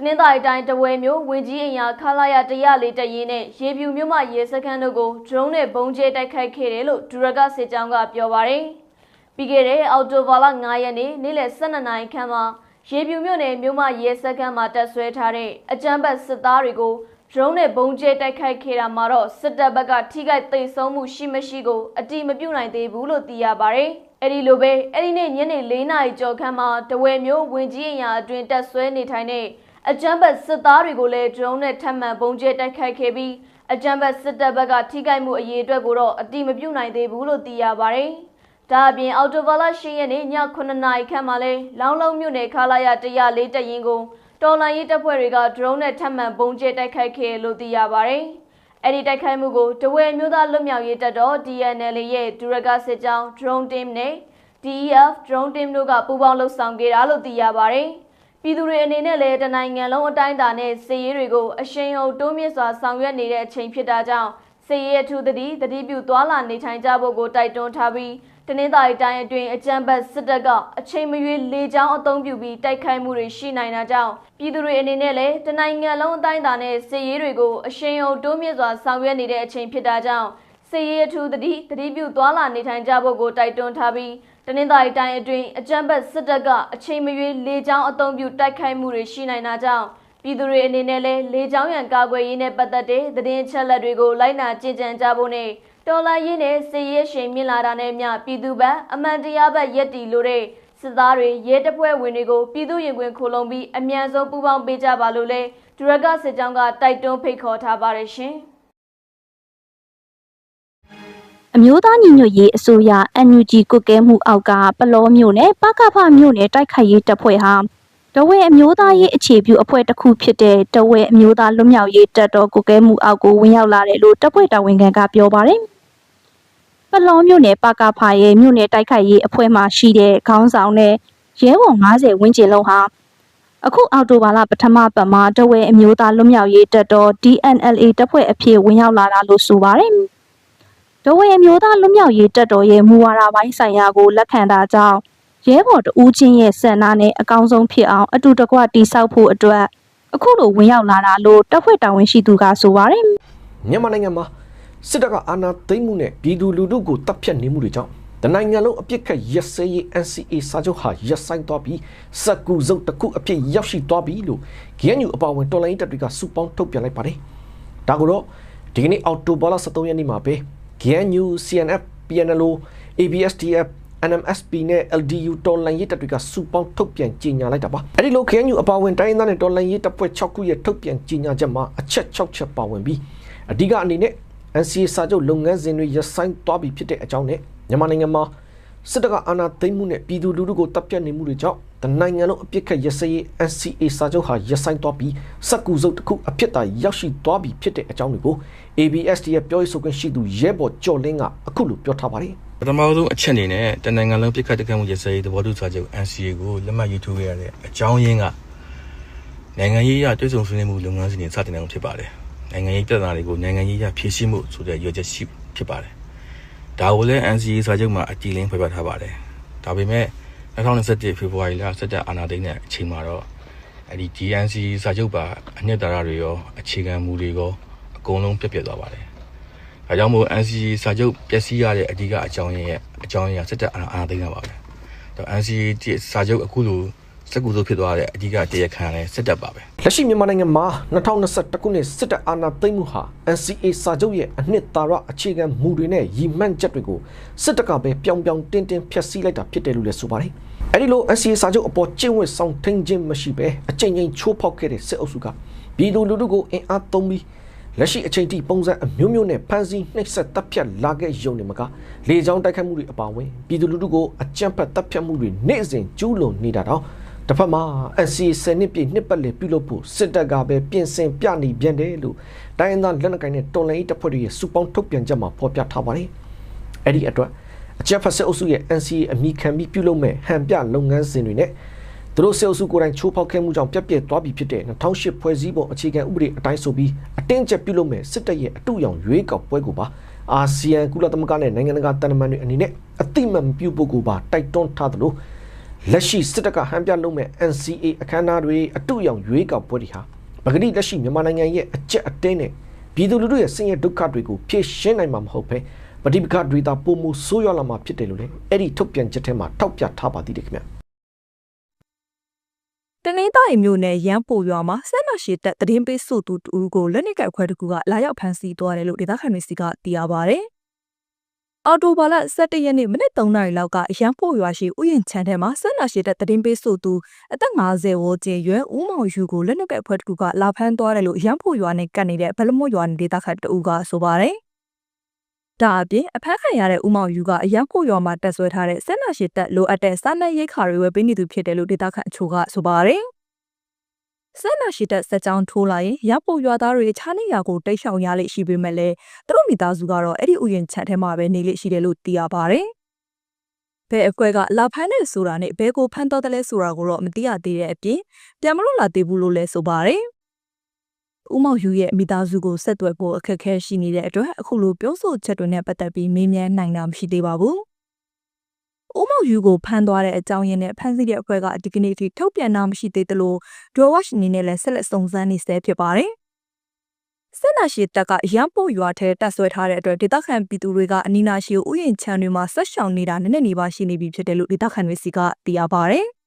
တနင်္သာရီတိုင်းတဝဲမြို့ဝင်ကြီးအိမ်ယာခလာရ104တရင်နဲ့ရေပြူမြို့မှရေစခန်းတို့ကို drone နဲ့ပုံကျဲတိုက်ခိုက်ခဲ့တယ်လို့ဒူရကစစ်ကြောင်းကပြောပါရယ်ပြီးခဲ့တဲ့အော်တိုဘာလ9ရက်နေ့နေ့လယ်12နာရီခန့်မှာရေပြူမြို့နယ်မြို့မှရေစခန်းမှာတပ်ဆွဲထားတဲ့အကြမ်းဖက်စစ်သားတွေကို drone နဲ့ပုံကျဲတိုက်ခိုက်ခဲ့တာမှာတော့စစ်တပ်ဘက်ကထိခိုက်သိမ်းဆုံးမှုရှိမရှိကိုအတိမပြုနိုင်သေးဘူးလို့သိရပါရယ်အဲ့ဒီလိုပဲအဲ့ဒီနေ့ညနေ4နာရီကျော်ခန့်မှာတဝဲမြို့ဝင်ကြီးအိမ်ယာအတွင်တပ်ဆွဲနေထိုင်တဲ့ အကြမ်းဖက်စစ်သားတွေကိုလည်း drone နဲ့ထပ်မံပုံကျဲတိုက်ခိုက်ခဲ့ပြီးအကြမ်းဖက်စစ်တပ်ဘက်ကထိခိုက်မှုအရေးအတွက်ကိုတော့အတိမပြုနိုင်သေးဘူးလို့သိရပါရယ်ဒါအပြင်အော်တိုဘာလ10ရက်နေ့ည9နာရီခန့်မှာလဲလောင်းလုံးမြို့နယ်ခလာရ104တရင်ကိုတော်လိုင်းရေးတပ်ဖွဲ့တွေက drone နဲ့ထပ်မံပုံကျဲတိုက်ခိုက်ခဲ့လို့သိရပါရယ်အဲ့ဒီတိုက်ခိုက်မှုကိုတဝဲမျိုးသားလွတ်မြောက်ရေးတပ်တော် DNL ရဲ့ဒူရကစစ်ကြောင်း drone team နဲ့ DEF drone team တို့ကပူးပေါင်းလှုပ်ဆောင်ခဲ့တာလို့သိရပါရယ် ပြည်သူတွေအနေနဲ့လည်းတနိုင်ငံလုံးအတိုင်းအတာနဲ့စစ်ရေးတွေကိုအရှိန်အဟုန်တိုးမြင့်စွာဆောင်ရွက်နေတဲ့အချိန်ဖြစ်တာကြောင့်စစ်ရေးအထူးသတိသတိပြုသွားလာနေထိုင်ကြဖို့ကိုတိုက်တွန်းထားပြီးတနင်္သာရီတိုင်းအတွင်းအကြမ်းဖက်စစ်တပ်ကအချိန်မရွေးလေကြောင်းအုံပြုပြီးတိုက်ခိုက်မှုတွေရှိနိုင်တာကြောင့်ပြည်သူတွေအနေနဲ့လည်းတနိုင်ငံလုံးအတိုင်းအတာနဲ့စစ်ရေးတွေကိုအရှိန်အဟုန်တိုးမြင့်စွာဆောင်ရွက်နေတဲ့အချိန်ဖြစ်တာကြောင့်စစ်ရေးအထူးသတိသတိပြုသွားလာနေထိုင်ကြဖို့ကိုတိုက်တွန်းထားပြီး တနင်္သာရီတိုင်းအတွင်းအကြမ်းဖက်စစ်တပ်ကအချိန်မရွေးလေကြောင်းအုံပြုတိုက်ခိုက်မှုတွေရှိနိုင်တာကြောင့်ပြည်သူတွေအနေနဲ့လည်းလေကြောင်းရန်ကာကွယ်ရေးနဲ့ပတ်သက်တဲ့သတင်းအချက်အလက်တွေကိုလိုက်နာကြင်ကြံကြဖို့နဲ့တော်လှန်ရေးနဲ့စစ်ရေးရှင်မြင့်လာတာနဲ့မျှပြည်သူ့ဘက်အမှန်တရားဘက်ရက်တီလို့တဲ့စစ်သားတွေရဲတပ်ဖွဲ့ဝင်တွေကိုပြည်သူ့ရင်ခွင်ခိုလုံပြီးအမြန်ဆုံးပူးပေါင်းပေးကြပါလို့လဲဒူရကစစ်ကြောင်းကတိုက်တွန်းဖိတ်ခေါ်ထားပါတယ်ရှင်။ အမျိုးသားညီညွတ်ရေးအစိုးရ NUG ကုတ်ကဲမှုအောက်ကပလောမျိုးနဲ့ပကဖမျိုးနဲ့တိုက်ခိုက်ရေးတပ်ဖွဲ့ဟာတဝဲအမျိုးသားရေးအခြေပြုအဖွဲ့တစ်ခုဖြစ်တဲ့တဝဲအမျိုးသားလွတ်မြောက်ရေးတပ်တော်ကုတ်ကဲမှုအောက်ကိုဝင်ရောက်လာတယ်လို့တပ်ဖွဲ့တာဝန်ခံကပြောပါတယ်။ပလောမျိုးနဲ့ပကဖရဲ့မျိုးနဲ့တိုက်ခိုက်ရေးအဖွဲ့မှရှိတဲ့ခေါင်းဆောင်နဲ့ရဲဘော်90ဝန်းကျင်လုံးဟာအခုအော်တိုဘာလပထမပတ်မှာတဝဲအမျိုးသားလွတ်မြောက်ရေးတပ်တော် DNLA တပ်ဖွဲ့အဖြစ်ဝင်ရောက်လာတာလို့ဆိုပါတယ်။ ဒဝေမျိုးသားလွတ်မြောက်ရေးတပ်တော်ရဲ့မူဝါဒပိုင်းဆိုင်ရာကိုလက်ခံတာကြောင့်ရဲဘော်တဦးချင်းရဲ့စံနာနဲ့အကောင်းဆုံးဖြစ်အောင်အတူတကွတိဆောက်ဖို့အတွက်အခုလိုဝင်ရောက်လာတာလို့တပ်ဖွဲ့တာဝန်ရှိသူကဆိုပါတယ်မြန်မာနိုင်ငံမှာစစ်တပ်ကအာဏာသိမ်းမှုနဲ့ပြည်သူလူထုကိုတပ်ဖြတ်နေမှုတွေကြောင့်တနိုင်ငံလုံးအပြစ်ခတ်ရက်စဲရေး NCA စာချုပ်ဟာရက်ဆိုင်သွားပြီးစက်ကူစုပ်တစ်ခုအဖြစ်ရောက်ရှိသွားပြီလို့ GNU အပါအဝင်တော်လိုင်းတပ်တွေကစုပေါင်းထုတ်ပြန်လိုက်ပါတယ်။ဒါကိုတော့ဒီကနေ့အောက်တိုဘာလ23ရက်နေ့မှာပဲ GNU CNF PNLO ABSDF NMSP နဲ့ LDU တော်လှန်ရေးတပ်တွေကစုပေါင်းထုတ်ပြန်ကြေညာလိုက်တာပါ။အဲဒီလို KNU အပါအဝင်တိုင်းရင်းသားနဲ့တော်လှန်ရေးတပ်ဖွဲ့6ခုရဲ့ထုတ်ပြန်ကြေညာချက်မှာအချက်6ချက်ပါဝင်ပြီးအဓိကအနေနဲ့ NCA စာချုပ်လုပ်ငန်းစဉ်တွေရပ်ဆိုင်းသွားပြီဖြစ်တဲ့အကြောင်းနဲ့မြန်မာနိုင်ငံမှာစစ်တပ်ကအာဏာသိမ်းမှုနဲ့ပြည်သူလူထုကိုတပ်ဖြတ်နေမှုတွေကြောင့် တနိုင်ငံလုံးအပြစ်ခတ်ရစရေး NCA စာချုပ်ဟာရပ်ဆိုင်းသွားပြီးစက်ကူစုပ်တစ်ခုအဖြစ်သာရောက်ရှိသွားပြီဖြစ်တဲ့အကြောင်းတွေကို ABSD ရဲ့ပြောရေးဆိုခွင့်ရှိသူရဲဘော်ကျော်လင်းကအခုလိုပြောထားပါတယ်ပထမဆုံးအချက်အနေနဲ့တနင်္ဂနွေလုံးပြစ်ခတ်တကမှုရစရေးသဘောတူစာချုပ် NCA ကိုလက်မှတ်ရေးထိုးခဲ့ရတဲ့အကြောင်းရင်းကနိုင်ငံရေးအရတွဲဆုံဆွေးနွေးမှုလုပ်ငန်းစဉ်တွေစတင်အောင်ဖြစ်ပါတယ်။နိုင်ငံရေးပြဿနာတွေကိုနိုင်ငံရေးအရဖြေရှင်းမှုဆိုတဲ့ရည်ရွယ်ချက်ရှိဖြစ်ပါတယ်။ဒါကိုလည်း NCA စာချုပ်မှာအကြည်လင်းဖော်ပြထားပါတယ်။ဒါပေမဲ့ 2021ဖေဖော်ဝါရီလစက်တဲ့အာဏာသိမ်းတဲ့အချိန်မှာတော့အဲ့ဒီ GNC စာချုပ်ပါအနှစ်သာရတွေရောအခြေခံမူတွေရောအကုန်လုံးပြတ်ပြတ်သွားပါတယ်။ဒါကြောင့်မို့ NCA စာချုပ်ပျက်စီးရတဲ့အဓိကအကြောင်းရင်းရဲ့အကြောင်းရင်းကစက်တဲ့အာဏာအာဏာသိမ်းတာပါပဲ။တော့ NCA စာချုပ်အခုလိုစက်ကူဆိုဖြစ်သွားတဲ့အဓိကတရားခံလည်းစစ်တပ်ပါပဲလက်ရှိမြန်မာနိုင်ငံမှာ2021ခုနှစ်စစ်တပ်အာဏာသိမ်းမှုဟာ NCA စာချုပ်ရဲ့အနှစ်သာရအခြေခံမူတွေနဲ့ရည်မှန်းချက်တွေကိုစစ်တပ်ကပဲပြောင်ပြောင်တင်းတင်းဖျက်ဆီးလိုက်တာဖြစ်တယ်လို့လည်းဆိုပါတယ်။ အဲဒီလို NCA စာချုပ်အပေါ်ကျင့်ဝတ်ဆောင်ထိန်ခြင်းမရှိဘဲအကြိမ်ကြိမ်ချိုးဖောက်ခဲ့တဲ့စစ်အုပ်စုကပြည်သူလူထုကိုအင်အားသုံးပြီးလက်ရှိအချိန်ထိပုံစံအမျိုးမျိုးနဲ့ဖမ်းဆီးနှိပ်စက်တပ်ဖြတ်လာခဲ့ရုံနဲ့မကလေကြောင်းတိုက်ခတ်မှုတွေအပါအဝင်ပြည်သူလူထုကိုအကြမ်းဖက်တပ်ဖြတ်မှုတွေနေ့စဉ်ကျူးလွန်နေတာတော့တစ်ဖက်မှာ NCA စနစ်ပြည့်နှစ်ပတ်လည်ပြုလုပ်ဖို့စစ်တပ်ကပဲပြင်ဆင်ပြနေပြန်တယ်လို့တိုင်းရင်းသားလက်နက်ကိုင်နဲ့တော်လှန်ရေးတပ်ဖွဲ့တွေရဲ့စုပေါင်းထုတ်ပြန်ချက်မှာဖော်ပြထားပါတယ်။အဲ့ဒီအတွက် အကြမ်းဖက်စစ်အုပ်စုရဲ့ NCA အမိခံပြီးပြုလုပ်မဲ့ဟန်ပြလုပ်ငန်းစဉ်တွေနဲ့သူတို့စစ်အုပ်စုကိုယ်တိုင်ချိုးဖောက်ခဲ့မှုကြောင့်ပြက်ပြက်သွားပြီဖြစ်တဲ့2008ဖွဲ့စည်းပုံအခြေခံဥပဒေအတိုင်းဆိုပြီးအတင်းကျပ်ပြုလုပ်မဲ့စစ်တပ်ရဲ့အတူရောင်ရွေးကောက်ပွဲကိုပါအာဆီယံကုလသမဂ္ဂနဲ့နိုင်ငံတကာတန်တမန်တွေအနေနဲ့အတိမတ်မပြုတ်ဖို့ကိုပါတိုက်တွန်းထားသလိုလက်ရှိစစ်တပ်ကဟန်ပြလုပ်မဲ့ NCA အခမ်းအနားတွေအတူရောင်ရွေးကောက်ပွဲတွေဟာပဂတိလက်ရှိမြန်မာနိုင်ငံရဲ့အကြက်အတင်းနဲ့ပြည်သူလူထုရဲ့ဆင်းရဲဒုက္ခတွေကိုဖြေရှင်းနိုင်မှာမဟုတ်ပဲ ပဋိပက္ခတွေသာပုံမှုဆိုးရွားလာမှာဖြစ်တယ်လို့လည်းအဲ့ဒီထုတ်ပြန်ချက်ထဲမှာထောက်ပြထားပါသေးတယ်ခင်ဗျာတနင်္သာရီမြို့နယ်ရန်ပိုရွာမှာဆက်နရှိတက်တည်င်းပေးစုသူတူကိုလက်နက်ကခွဲတစ်ခုကလာရောက်ဖမ်းဆီးသွားတယ်လို့ဒေသခံတွေစီကသိရပါဗျ။အော်တိုဘာလ17ရက်နေ့မိနစ်3နာရီလောက်ကရန်ပိုရွာရှိဥယျာဉ်ချမ်းထဲမှာဆက်နရှိတက်တည်င်းပေးစုသူအသက်50ဝန်းကျင်ရွယ်ဦးမောင်ယူကိုလက်နက်ကခွဲတစ်ခုကလာဖမ်းသွားတယ်လို့ရန်ပိုရွာနဲ့ကပ်နေတဲ့ဘလမွတ်ရွာနယ်ဒေသခံတအူကဆိုပါတယ်။ ဒါအပြင်အဖက်ခံရတဲ့ဦးမောင်ယူကအရန်ကိုရွာမှာတက်ဆွဲထားတဲ့ဆက်နာရှိတက်လိုအပ်တဲ့စားနပ်ရိက္ခာတွေဝယ်ပေးနေသူဖြစ်တယ်လို့ဒေသခံအချို့ကဆိုပါတယ်။ဆက်နာရှိတက်စက်ကြောင်းထိုးလာရင်ရပိုရွာသားတွေခြားနေရကိုတိတ်ရှောင်ရလိမ့်ရှိပေမဲ့လည်းသူတို့မိသားစုကတော့အဲ့ဒီဥယျာဉ်ချက်ထဲမှာပဲနေလိမ့်ရှိတယ်လို့သိရပါတယ်။ဘဲအကွက်ကလာဖမ်းတဲ့ဆိုတာနဲ့ဘဲကိုဖမ်းတော့တယ်လဲဆိုတာကိုတော့မသိရသေးတဲ့အပြင်ပြန်မလို့လာသေးဘူးလို့လည်းဆိုပါတယ်။ ဦးမောင်ယူရဲ့မိသားစုကိုဆက်သွယ်ဖို့အခက်အခဲရှိနေတဲ့အတွက်အခုလိုပြောဆိုချက်တွေနဲ့ပတ်သက်ပြီးမေးမြန်းနိုင်တာမရှိသေးပါဘူး။ဦးမောင်ယူကိုဖမ်းသွားတဲ့အကြောင်းရင်းနဲ့ဖမ်းဆီးတဲ့အဖွဲ့ကဒီကနေ့ထိထုတ်ပြန်တာမရှိသေးသလို Draw Watch အနေနဲ့လည်းဆက်လက်စုံစမ်းနေဆဲဖြစ်ပါတယ်။စစ်နာရှိတက်ကရန်ပို့ရွာထဲတက်ဆွဲထားတဲ့အတွက်ဒေသခံပြည်သူတွေကအနီးနားရှိဥယျာဉ်ချမ်းတွေမှာဆက်ရှောင်နေတာနည်းနည်းနေပါရှိနေပြီဖြစ်တယ်လို့ဒေသခံတွေစီကသိရပါတယ်။